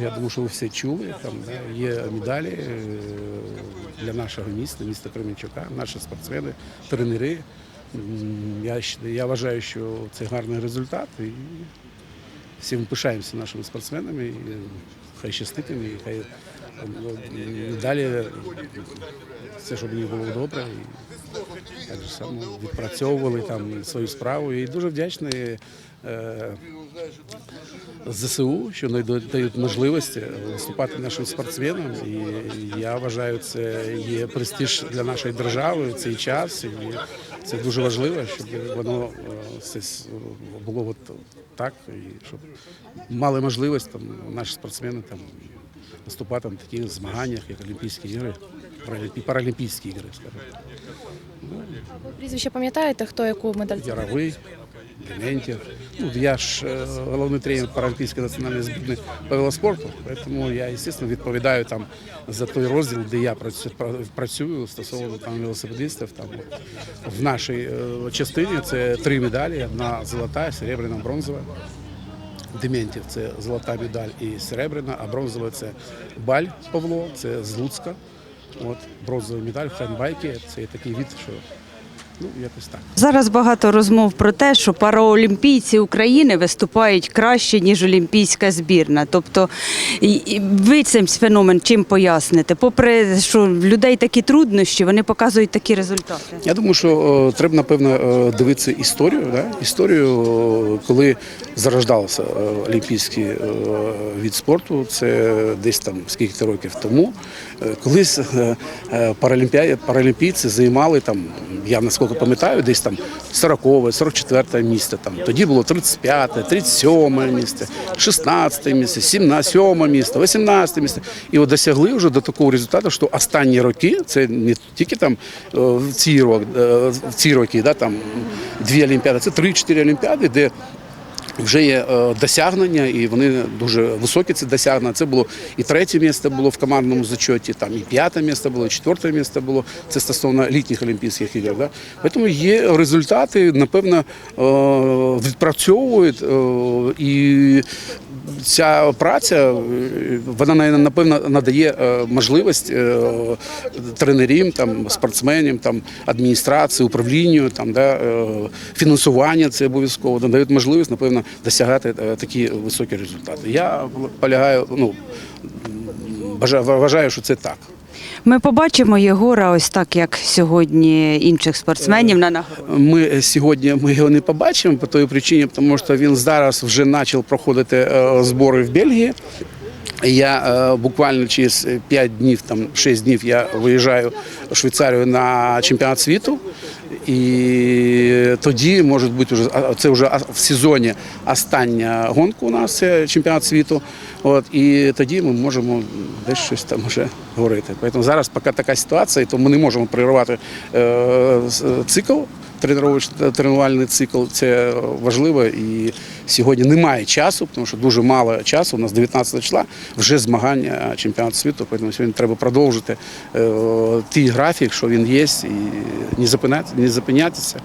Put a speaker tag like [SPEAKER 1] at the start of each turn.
[SPEAKER 1] Я думаю, що ви все чули. Там є медалі е, для нашого міста, міста Кременчука, наші спортсмени, тренери. Я, я вважаю, що це гарний результат. І всі ми пишаємося нашими спортсменами. І хай щастить і хай е, далі все, щоб їм було добре. І так же само відпрацьовували там свою справу. І дуже вдячний. ЗСУ, що дають можливості виступати нашим спортсменам. І я вважаю, це є престиж для нашої держави в цей час. І це дуже важливо, щоб воно е, все було от так, і щоб мали можливість там наші спортсмени там виступати на таких змаганнях, як Олімпійські ігри, Паралімпі- Паралімпійські ігри, скажімо.
[SPEAKER 2] Ви прізвище пам'ятаєте, хто яку медаль?
[SPEAKER 1] Яровий, Дементьєв. Ну, я ж е, головний тренер Паралімпійської національної збірної по велоспорту, тому я, звісно, відповідаю там за той розділ, де я працюю стосовно там велосипедистів. Там в нашій е, частині це три медалі: одна золота, серебряна, бронзова. Дементів це золота медаль і серебряна, а бронзова це Баль Павло, це з Луцька. От бронзова медаль в. Це такий від, що ну якось так.
[SPEAKER 3] Зараз багато розмов про те, що параолімпійці України виступають краще, ніж олімпійська збірна. Тобто ви цим феномен чим поясните? Попри що в людей такі труднощі, вони показують такі результати.
[SPEAKER 1] Я думаю, що е, треба напевно е, дивитися історію. Да? Історію, е, коли зарождався олімпійський е, від спорту, це десь там скільки років тому. Колись паралімпія- паралімпійці займали там, я наскільки пам'ятаю, десь там 40 44 місце. Там тоді було 35, 37 місце, 16 місце, 17 7 місце, 18 місце. І от досягли вже до такого результату, що останні роки це не тільки там е, в ці роки, в ці роки, да, там дві олімпіади, це 3-4 олімпіади, де вже є е, досягнення, і вони дуже високі. Ці досягнення. Це було і третє місце було в командному зачоті, там і п'яте місце було, і четверте місце було. Це стосовно літніх Олімпійських ігор. Да? Тому є результати, напевно, е, відпрацьовують е, і. Ця праця е, вона на- напевно надає е, можливість тренерів, там спортсменам, там адміністрації, управлінню, там да е, фінансування це обов'язково надають можливість, напевно, досягати е, такі високі результати. Я полягаю, ну бажаю, вважаю, що це так.
[SPEAKER 3] Ми побачимо Єгора ось так, як сьогодні інших спортсменів на нагороді.
[SPEAKER 1] Ми сьогодні ми його не побачимо по той причині, тому що він зараз вже почав проходити е, збори в Бельгії. Я е, буквально через 5 днів, там 6 днів я виїжджаю в Швейцарію на чемпіонат світу. І тоді може бути вже це вже в сезоні остання гонка у нас це чемпіонат світу. От і тоді ми можемо десь щось там вже говорити. Тому зараз поки така ситуація, то ми не можемо перервати е, цикл. тренувальний- цикл це важливо і сьогодні немає часу, тому що дуже мало часу. У нас 19 числа вже змагання чемпіонату світу. Тому сьогодні треба продовжити е, ті графік, що він є, і не зупинятися.